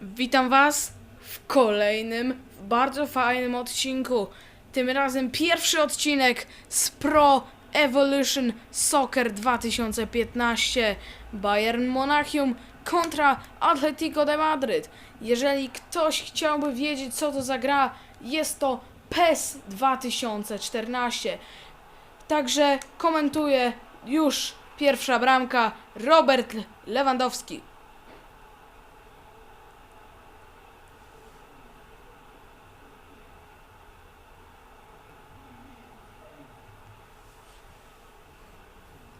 Witam Was w kolejnym, bardzo fajnym odcinku. Tym razem pierwszy odcinek z Pro Evolution Soccer 2015 Bayern Monachium kontra Atletico de Madryt. Jeżeli ktoś chciałby wiedzieć, co to za gra, jest to PES 2014. Także komentuje już pierwsza bramka Robert Lewandowski.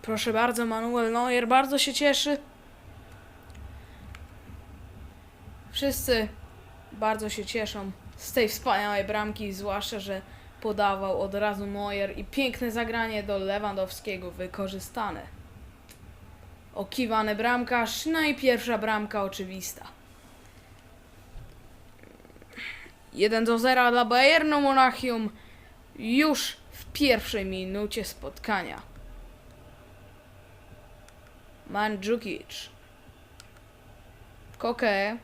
Proszę bardzo, Manuel Neuer bardzo się cieszy. Wszyscy bardzo się cieszą z tej wspaniałej bramki, zwłaszcza, że podawał od razu Neuer i piękne zagranie do Lewandowskiego wykorzystane. Okiwany bramkarz, no i pierwsza bramka oczywista. 1 do 0 dla Bayernu Monachium już w pierwszej minucie spotkania. Mandzukic. Koke.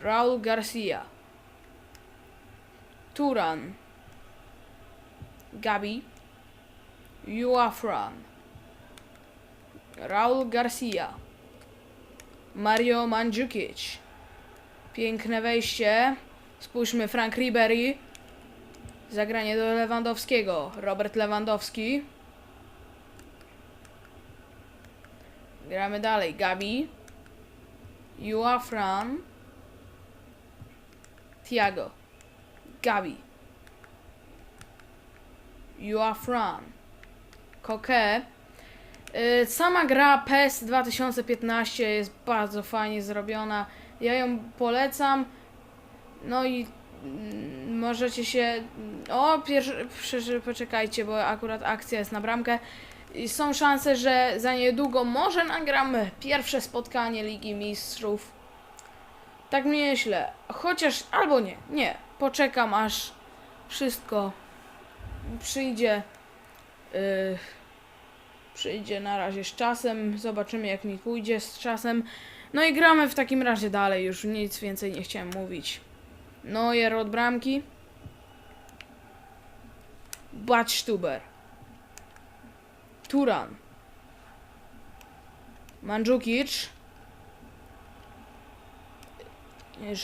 Raul Garcia. Turan. Gabi. Juafran. Raul Garcia. Mario Mandzukic. Piękne wejście. Spójrzmy, Frank Ribery. Zagranie do Lewandowskiego. Robert Lewandowski. Gramy dalej. Gabi. Juafran. Tiago. Gabi. Juafran. Koke. Y, Sama gra PES 2015 jest bardzo fajnie zrobiona. Ja ją polecam. No i mm, możecie się. O, pierwszy, poczekajcie, bo akurat akcja jest na bramkę. Są szanse, że za niedługo może nagramy pierwsze spotkanie Ligi Mistrzów. Tak myślę. Chociaż albo nie. Nie. Poczekam aż wszystko przyjdzie. Yy, przyjdzie na razie z czasem. Zobaczymy jak mi pójdzie z czasem. No i gramy w takim razie dalej. Już nic więcej nie chciałem mówić. Neuer od bramki. Badstuber. Turan. Mandzukic.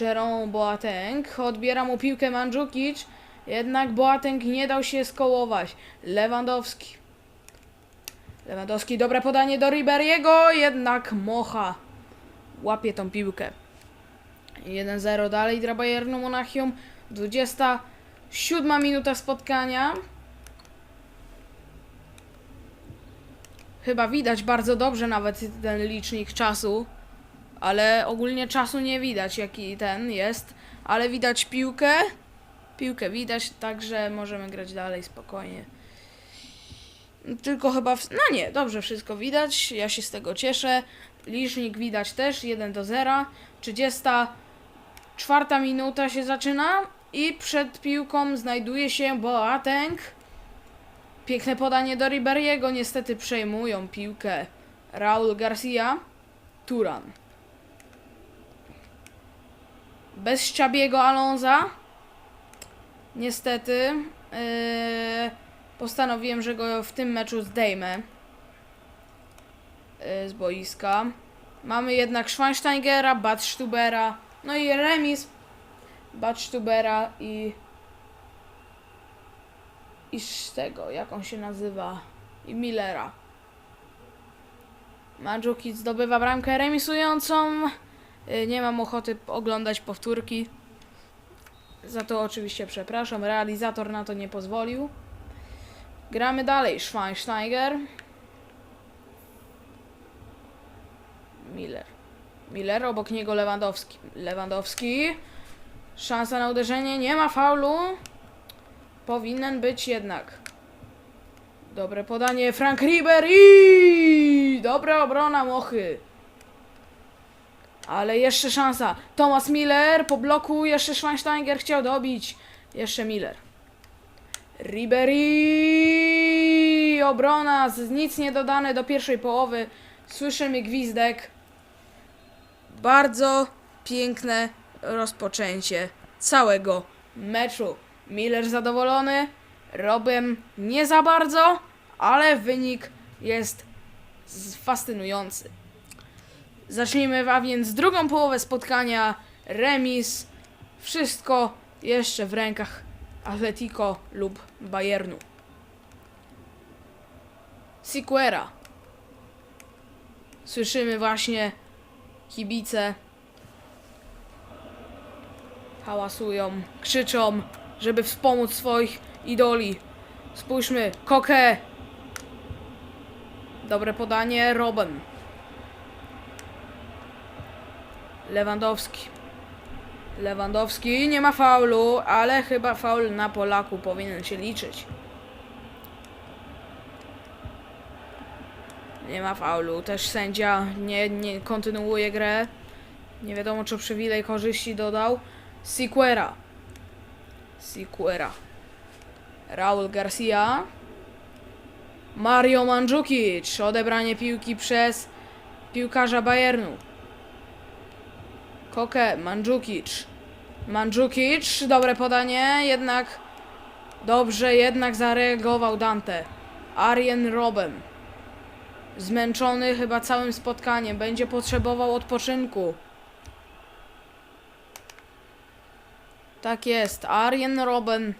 Jerome Boateng. Odbiera mu piłkę Mandzukic. Jednak Boateng nie dał się skołować. Lewandowski. Lewandowski, dobre podanie do Riberiego, jednak Mocha łapie tą piłkę. 1-0 dalej dla Bayernu Monachium. 27 minuta spotkania. Chyba widać bardzo dobrze nawet ten licznik czasu, ale ogólnie czasu nie widać jaki ten jest, ale widać piłkę. Piłkę widać, także możemy grać dalej spokojnie. Tylko chyba. W... No nie, dobrze, wszystko widać. Ja się z tego cieszę. Licznik widać też 1 do 0. 34 minuta się zaczyna i przed piłką znajduje się Boateng. Piękne podanie do Riberiego. Niestety przejmują piłkę Raul Garcia. Turan. Bez Szczabiego Alonza. Niestety. Yy, postanowiłem, że go w tym meczu zdejmę. Yy, z boiska. Mamy jednak Schweinsteigera, Badstubera. No i remis Badstubera i i z tego, jak on się nazywa, i Millera. Mandzukic zdobywa bramkę remisującą. Y, Nie mam ochoty oglądać powtórki. Za to oczywiście przepraszam, realizator na to nie pozwolił. Gramy dalej. Schweinsteiger. Miller. Miller, obok niego Lewandowski. Lewandowski. Szansa na uderzenie, nie ma faulu. Powinien być jednak. Dobre podanie, Frank Ribery! Dobra obrona Mochy. Ale jeszcze szansa. Thomas Miller po bloku, jeszcze Schweinsteiger chciał dobić. Jeszcze Miller. Ribery! Obrona, z nic nie dodane do pierwszej połowy. Słyszymy gwizdek. Bardzo piękne rozpoczęcie całego meczu. Miller zadowolony, Robem nie za bardzo, ale wynik jest fascynujący. Zacznijmy a więc drugą połowę spotkania. Remis. Wszystko jeszcze w rękach Atletico lub Bayernu. Siquera. Słyszymy właśnie kibice hałasują, krzyczą, żeby wspomóc swoich idoli. Spójrzmy, Koke. Dobre podanie, Robben. Lewandowski. Lewandowski nie ma faulu, ale chyba faul na Polaku powinien się liczyć. Nie ma faulu, też sędzia nie, nie kontynuuje grę. Nie wiadomo, czy przywilej korzyści dodał. Siquera. Siquera. Raul Garcia. Mario Mandzukic. Odebranie piłki przez piłkarza Bayernu. Koke, Mandzukic. Mandzukic, dobre podanie, jednak dobrze jednak zareagował Dante. Arjen Robben. Zmęczony chyba całym spotkaniem, będzie potrzebował odpoczynku. Tak jest, Arjen Robben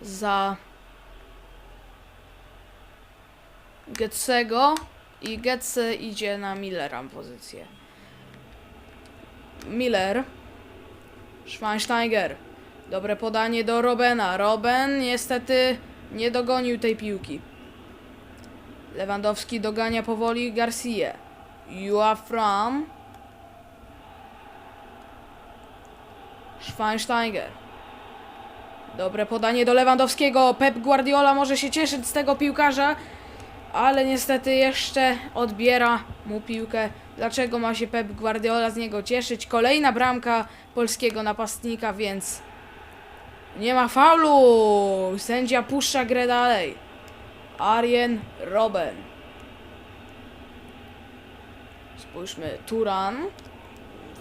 za Getsego i Getse idzie na Millera pozycję. Miller. Schweinsteiger. Dobre podanie do Robena. Roben niestety nie dogonił tej piłki. Lewandowski dogania powoli Garcia. Joafram. Schweinsteiger. Dobre podanie do Lewandowskiego. Pep Guardiola może się cieszyć z tego piłkarza, ale niestety jeszcze odbiera mu piłkę. Dlaczego ma się Pep Guardiola z niego cieszyć? Kolejna bramka polskiego napastnika, więc nie ma faulu. Sędzia puszcza grę dalej. Arjen Robben. Spójrzmy, Turan.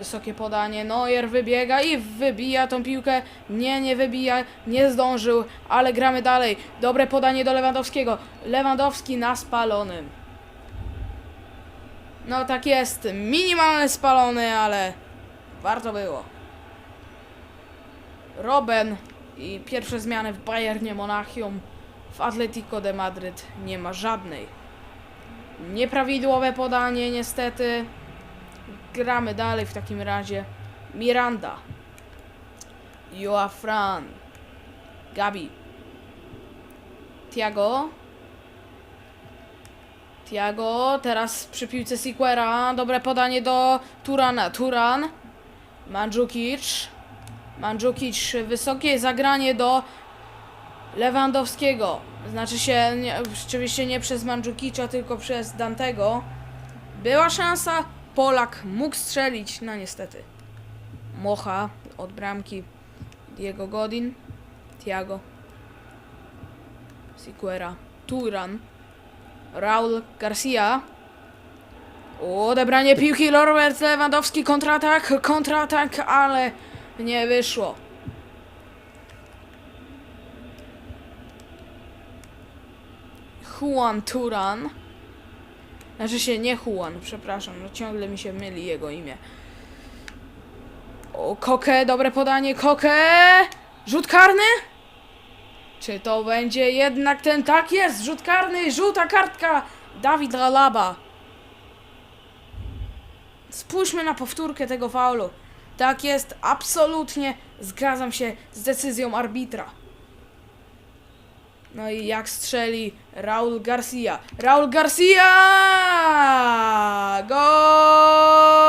Wysokie podanie, Neuer wybiega i wybija tą piłkę. Nie, nie wybija, nie zdążył, ale gramy dalej. Dobre podanie do Lewandowskiego. Lewandowski na spalonym. No tak jest, minimalny spalony, ale warto było. Robben i pierwsze zmiany w Bayernie Monachium, w Atletico de Madryt nie ma żadnej. Nieprawidłowe podanie niestety. Gramy dalej w takim razie. Miranda. Joafran. Gabi. Tiago. Tiago, teraz przy piłce Siquera. Dobre podanie do Turana. Turan. Mandzukic. Mandzukic, wysokie zagranie do Lewandowskiego. Znaczy się, nie, oczywiście nie przez Mandzukicza, tylko przez Dantego. Była szansa, Polak mógł strzelić, no niestety. Mocha od bramki. Diego Godin. Tiago. Siquera. Turan. Raul Garcia. Odebranie piłki Robert Lewandowski, kontratak, kontratak, ale nie wyszło. Juan Turan. Znaczy się nie Juan, przepraszam, no ciągle mi się myli jego imię. O, Koke, dobre podanie, Koke! Rzut karny? Czy to będzie jednak ten, tak jest, rzut karny, żółta kartka, Dawid Alaba. Spójrzmy na powtórkę tego faulu. Tak jest, absolutnie zgadzam się z decyzją arbitra. No i jak strzeli Raul Garcia. Raul Garcia! Gol!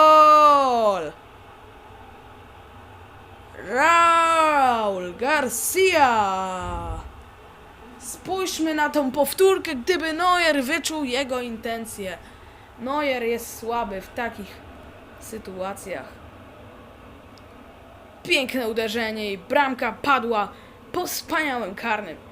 Raul Garcia! Spójrzmy na tą powtórkę, gdyby Neuer wyczuł jego intencje. Neuer jest słaby w takich sytuacjach. Piękne uderzenie i bramka padła po wspaniałym karnym.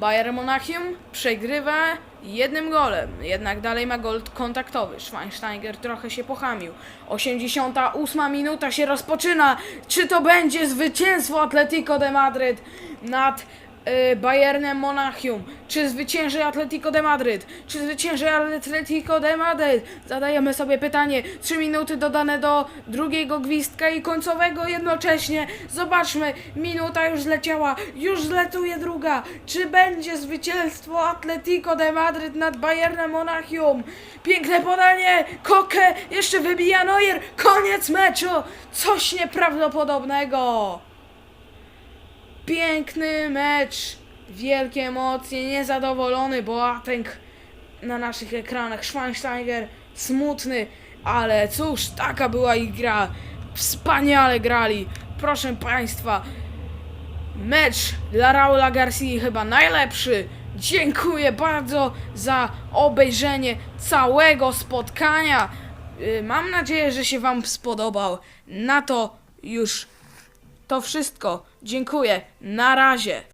Bayern Monachium przegrywa jednym golem. Jednak dalej ma gol kontaktowy. Schweinsteiger trochę się pochamił. 88 minuta się rozpoczyna. Czy to będzie zwycięstwo Atletico de Madryt nad Bayernem Monachium? Czy zwycięży Atletico de Madryt? Czy zwycięży Atletico de Madryt? Zadajemy sobie pytanie. 3 minuty dodane do drugiego gwizdka i końcowego jednocześnie. Zobaczmy, minuta już zleciała, już zletuje druga. Czy będzie zwycięstwo Atletico de Madryt nad Bayernem Monachium? Piękne podanie, Koke, jeszcze wybija Neuer, koniec meczu! Coś nieprawdopodobnego! Piękny mecz, wielkie emocje, niezadowolony Boateng na naszych ekranach, Schweinsteiger smutny, ale cóż, taka była ich gra, wspaniale grali, proszę Państwa, mecz dla Raula Garcia chyba najlepszy. Dziękuję bardzo za obejrzenie całego spotkania. Y, Mam nadzieję, że się Wam spodobał. Na to już to wszystko. Dziękuję. Na razie.